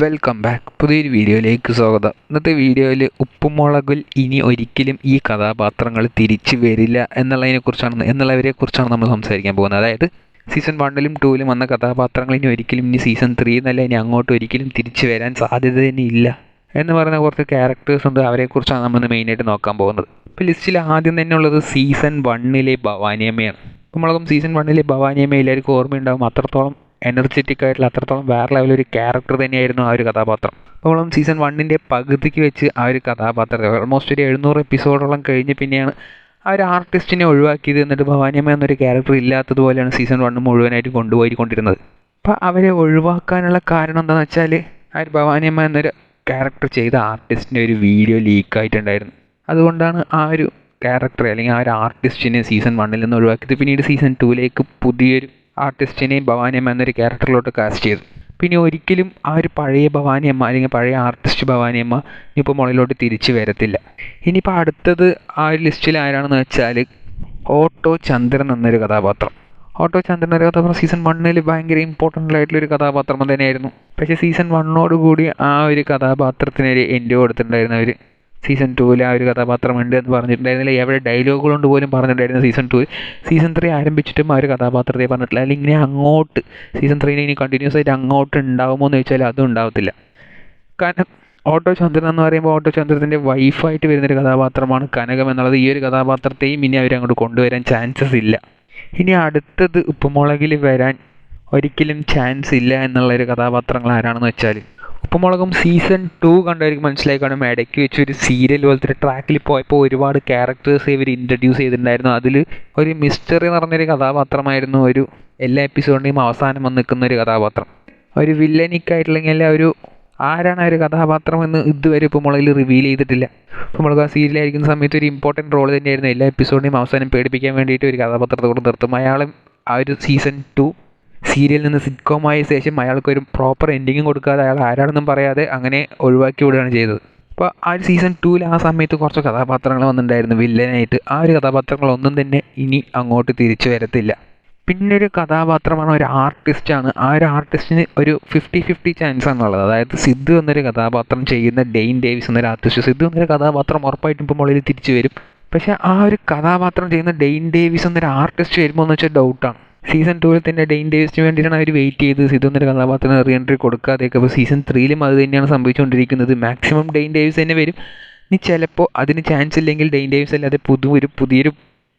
Welcome back പുതിയൊരു വീഡിയോയിലേക്ക് സ്വാഗതം. ഇന്നത്തെ വീഡിയോയിൽ ഉപ്പുമുളകിൽ ഇനി ഒരിക്കലും ഈ കഥാപാത്രങ്ങൾ തിരിച്ചു വരില്ല എന്നുള്ളതിനെക്കുറിച്ചാണ് എന്നുള്ളവരെക്കുറിച്ചാണ് നമ്മൾ സംസാരിക്കാൻ പോകുന്നത്. അതായത് സീസൺ വണ്ണിലും ടൂവിലും വന്ന കഥാപാത്രങ്ങൾ ഇനി ഒരിക്കലും ഇനി സീസൺ ത്രീ എന്നല്ല ഇനി അങ്ങോട്ട് ഒരിക്കലും തിരിച്ചു വരാൻ സാധ്യത തന്നെ ഇല്ല എന്ന് പറയുന്ന കുറച്ച് ക്യാരക്ടേഴ്സ് ഉണ്ട്. അവരെക്കുറിച്ചാണ് നമ്മൾ മെയിനായിട്ട് നോക്കാൻ പോകുന്നത്. ഇപ്പോൾ ലിസ്റ്റിൽ ആദ്യം തന്നെ ഉള്ളത് സീസൺ വണ്ണിലെ ഭവാനിയമ്മയാണ്. ഉപ്പുമുളകും സീസൺ വണ്ണിലെ ഭവാനിയമ്മ എല്ലാവർക്കും ഓർമ്മയുണ്ടാകും അത്രത്തോളം എനർജറ്റിക് ആയിട്ടുള്ള അത്രത്തോളം വേറെ ലെവൽ ഒരു ക്യാരക്ടർ തന്നെയായിരുന്നു ആ ഒരു കഥാപാത്രം. അപ്പോൾ സീസൺ വണ്ണിന്റെ പകുതിക്ക് വെച്ച് ആ ഒരു കഥാപാത്രത്തെ ഓൾമോസ്റ്റ് ഒരു എഴുന്നൂറ് എപ്പിസോഡോളം കഴിഞ്ഞ് പിന്നെയാണ് ആ ഒരു ആർട്ടിസ്റ്റിനെ ഒഴിവാക്കിയത് എന്നിട്ട് ഭവാനിയമ്മ എന്നൊരു ക്യാരക്ടർ ഇല്ലാത്തതുപോലെയാണ് സീസൺ വണ്ണ് മുഴുവനായിട്ട് കൊണ്ടുപോയിക്കൊണ്ടിരുന്നത്. അപ്പോൾ അവരെ ഒഴിവാക്കാനുള്ള കാരണം എന്താണെന്ന് വെച്ചാൽ ആ ഒരു ഭവാനിയമ്മ എന്നൊരു ക്യാരക്ടർ ചെയ്ത ആർട്ടിസ്റ്റിന്റെ ഒരു വീഡിയോ ലീക്കായിട്ടുണ്ടായിരുന്നു അതുകൊണ്ടാണ് ആ ഒരു ക്യാരക്ടർ അല്ലെങ്കിൽ ആ ഒരു ആർട്ടിസ്റ്റിനെ സീസൺ വണ്ണിൽ നിന്ന് ഒഴിവാക്കിയത്. പിന്നീട് സീസൺ ടൂവിലേക്ക് പുതിയൊരു ആർട്ടിസ്റ്റിനെയും ഭവാനിയമ്മ എന്നൊരു ക്യാരക്ടറിലോട്ട് കാസ്റ്റ് ചെയ്തു. പിന്നെ ഒരിക്കലും ആ ഒരു പഴയ ഭവാനിയമ്മ അല്ലെങ്കിൽ പഴയ ആർട്ടിസ്റ്റ് ഭവാനിയമ്മ ഇപ്പോൾ മുകളിലോട്ട് തിരിച്ചു വരത്തില്ല. ഇനിയിപ്പോൾ അടുത്തത് ആ ഒരു ലിസ്റ്റിൽ ആരാണെന്ന് വെച്ചാൽ ഓട്ടോ ചന്ദ്രൻ എന്നൊരു കഥാപാത്രം. ഓട്ടോ ചന്ദ്രൻ ഒരു കഥാപാത്രം സീസൺ വണ്ണിൽ ഭയങ്കര ഇമ്പോർട്ടന്റ് ആയിട്ടുള്ളൊരു കഥാപാത്രം തന്നെയായിരുന്നു. പക്ഷേ സീസൺ വണ്ണോടുകൂടി ആ ഒരു കഥാപാത്രത്തിനൊരു എൻഡ് കൊടുത്തിട്ടുണ്ടായിരുന്നു അവർ സീസൺ ടൂവിൽ ആ ഒരു കഥാപാത്രമുണ്ട് എന്ന് പറഞ്ഞിട്ടുണ്ടായിരുന്നില്ല. എവിടെ ഡയലോഗുകൾ കൊണ്ട് പോലും പറഞ്ഞിട്ടുണ്ടായിരുന്നു സീസൺ ടൂവിൽ സീസൺ ത്രീ ആരംഭിച്ചിട്ടും ആ ഒരു കഥാപാത്രത്തെ പറഞ്ഞിട്ടില്ല. അല്ലെങ്കിൽ ഇങ്ങനെ അങ്ങോട്ട് സീസൺ ത്രീനെ ഇനി കണ്ടിന്യൂസ് ആയിട്ട് അങ്ങോട്ട് ഉണ്ടാകുമോ എന്ന് ചോദിച്ചാൽ അതും ഉണ്ടാവത്തില്ല. കാരണം ഓട്ടോ ചന്ദ്രൻ എന്ന് പറയുമ്പോൾ ഓട്ടോ ചന്ദ്രത്തിന്റെ വൈഫായിട്ട് വരുന്നൊരു കഥാപാത്രമാണ് കനകം എന്നുള്ളത്. ഈ ഒരു കഥാപാത്രത്തെയും ഇനി അവർ അങ്ങോട്ട് കൊണ്ടുവരാൻ ചാൻസസ് ഇല്ല. ഇനി അടുത്തത് ഉപ്പുമുളകിൽ വരാൻ ഒരിക്കലും ചാൻസ് ഇല്ല എന്നുള്ളൊരു കഥാപാത്രങ്ങൾ ആരാണെന്ന് വെച്ചാൽ ഉപ്പുമുളകും സീസൺ ടു കണ്ടവർക്ക് മനസ്സിലായി കാണും ഇടയ്ക്ക് വെച്ച് ഒരു സീരിയൽ പോലത്തെ ഒരു ട്രാക്കിൽ പോയപ്പോൾ ഒരുപാട് ക്യാരക്ടേഴ്സ് ഇവർ ഇൻട്രൊഡ്യൂസ് ചെയ്തിട്ടുണ്ടായിരുന്നു. അതിൽ ഒരു മിസ്റ്ററി നിറഞ്ഞൊരു കഥാപാത്രമായിരുന്നു ഒരു എല്ലാ എപ്പിസോഡിന്റെയും അവസാനം വന്ന് നിൽക്കുന്ന ഒരു കഥാപാത്രം. ഒരു വില്ലനിക്കായിട്ടില്ലെങ്കിൽ ഒരു ആരാണ് ആ ഒരു കഥാപാത്രം എന്ന് ഇതുവരെ ഇപ്പോൾ മുളകിൽ റിവീൽ ചെയ്തിട്ടില്ല. ഇപ്പോൾ മുളക് ആ സീരിയലായിരിക്കുന്ന സമയത്ത് ഒരു ഇമ്പോർട്ടന്റ് റോൾ തന്നെയായിരുന്നു. എല്ലാ എപ്പിസോഡിനെയും അവസാനം പേടിപ്പിക്കാൻ വേണ്ടിയിട്ട് ഒരു കഥാപാത്രത്തെ കൊണ്ട് നിർത്തും. അയാളും ആ ഒരു സീസൺ ടു സീരിയലിൽ നിന്ന് സിറ്റ്കോമായ ശേഷം അയാൾക്ക് ഒരു പ്രോപ്പർ എൻഡിങ്ങും കൊടുക്കാതെ അയാൾ ആരാണെന്നും പറയാതെ അങ്ങനെ ഒഴിവാക്കി വിടുകയാണ് ചെയ്തത്. അപ്പോൾ ആ ഒരു സീസൺ ടൂവിൽ ആ സമയത്ത് കുറച്ച് കഥാപാത്രങ്ങൾ വന്നിട്ടുണ്ടായിരുന്നു. വില്ലനായിട്ട്. ആ ഒരു കഥാപാത്രങ്ങളൊന്നും തന്നെ ഇനി അങ്ങോട്ട് തിരിച്ചു വരത്തില്ല. പിന്നെ ഒരു കഥാപാത്രമാണ് ഒരു ആർട്ടിസ്റ്റാണ് ആ ഒരു ആർട്ടിസ്റ്റിന് ഒരു ഫിഫ്റ്റി ഫിഫ്റ്റി ചാൻസ് ആണുള്ളത്. അതായത് സിദ്ധു എന്നൊരു കഥാപാത്രം ചെയ്യുന്ന ഡെയിൻ ഡേവിസ് എന്നൊരു ആർട്ടിസ്റ്റ് സിദ്ധു എന്നൊരു കഥാപാത്രം ഉറപ്പായിട്ടും ഇപ്പോൾ മുകളിൽ തിരിച്ചു വരും. പക്ഷേ ആ ഒരു കഥാപാത്രം ചെയ്യുന്ന ഡെയിൻ ഡേവിസ് എന്നൊരു ആർട്ടിസ്റ്റ് വരുമ്പോൾ എന്ന് വെച്ചാൽ ഡൗട്ടാണ് സീസൺ ടൂവിൽ തന്നെ ഡെയിൻ ഡേവിസിന് വേണ്ടിയിട്ടാണ് അവർ വെയിറ്റ് ചെയ്ത് സിദ്ധു എന്നൊരു കഥാപാത്രത്തിന് റീ എൻട്രി കൊടുക്കാതെയൊക്കെ അപ്പോൾ സീസൺ ത്രീയിലും അത് തന്നെയാണ് സംഭവിച്ചുകൊണ്ടിരിക്കുന്നത്. മാക്സിമം ഡെയിൻ ഡേവിസ് തന്നെ വരും. ഇനി ചിലപ്പോൾ അതിന് ചാൻസ് ഇല്ലെങ്കിൽ ഡെയിൻ ഡേവിസ് അല്ലാതെ പുതു ഒരു പുതിയൊരു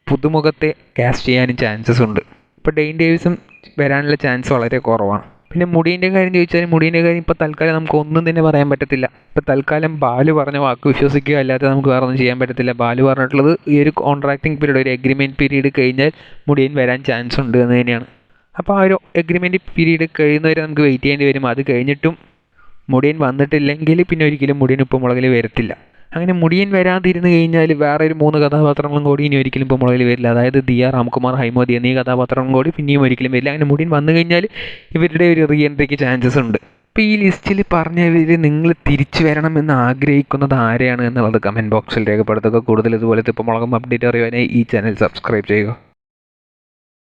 പുതുമുഖത്തെ കാസ്റ്റ് ചെയ്യാനും ചാൻസസ് ഉണ്ട്. ഇപ്പോൾ ഡെയിൻ ഡേവിസും വരാനുള്ള ചാൻസ് വളരെ കുറവാണ്. പിന്നെ മുടീന്റെ കാര്യം ചോദിച്ചാൽ മുടീന്റെ കാര്യം ഇപ്പോൾ തൽക്കാലം നമുക്ക് ഒന്നും തന്നെ പറയാൻ പറ്റത്തില്ല. ഇപ്പോൾ തൽക്കാലം ബാലു പറഞ്ഞ വാക്ക് വിശ്വസിക്കുക അല്ലാതെ നമുക്ക് വേറെ ഒന്നും ചെയ്യാൻ പറ്റത്തില്ല. ബാലു പറഞ്ഞിട്ടുള്ളത് ഈ ഒരു കോൺട്രാക്റ്റിംഗ് പീരീഡ് ഒരു എഗ്രിമെന്റ് പീരീഡ് കഴിഞ്ഞാൽ മുടിയൻ വരാൻ ചാൻസ് ഉണ്ട് എന്ന് തന്നെയാണ്. അപ്പോൾ ആ ഒരു എഗ്രിമെന്റ് പീരീഡ് കഴിയുന്നവരെ നമുക്ക് വെയിറ്റ് ചെയ്യേണ്ടി വരും. അത് കഴിഞ്ഞിട്ടും മുടിയൻ വന്നിട്ടില്ലെങ്കിൽ പിന്നെ ഒരിക്കലും മുടിയൻ ഉപ്പുമുളകിൽ വരത്തില്ല. അങ്ങനെ മുടിയൻ വരാതിരുന്ന് കഴിഞ്ഞാൽ വേറെ ഒരു മൂന്ന് കഥാപാത്രങ്ങളും കൂടി ഇനി ഒരിക്കലും ഇപ്പോൾ മുളകിൽ വരില്ല. അതായത് ദിയ രാംകുമാർ ഹൈമോദി എന്നീ കഥാപാത്രങ്ങളും കൂടി പിന്നെയും ഒരിക്കലും വരില്ല. അങ്ങനെ മുടിയൻ വന്നു കഴിഞ്ഞാൽ ഇവരുടെ ഒരു റീ എൻട്രിക്ക് ചാൻസസ് ഉണ്ട്. അപ്പോൾ ഈ ലിസ്റ്റിൽ പറഞ്ഞവർ നിങ്ങൾ തിരിച്ചു വരണമെന്ന് ആഗ്രഹിക്കുന്നത് ആരെയാണ് എന്നുള്ളത് കമന്റ് ബോക്സിൽ രേഖപ്പെടുത്തുക. കൂടുതൽ ഇതുപോലത്തെ ഇപ്പോൾ മുളകം അപ്ഡേറ്റ് അറിയാനായി ഈ ചാനൽ സബ്സ്ക്രൈബ് ചെയ്യുക.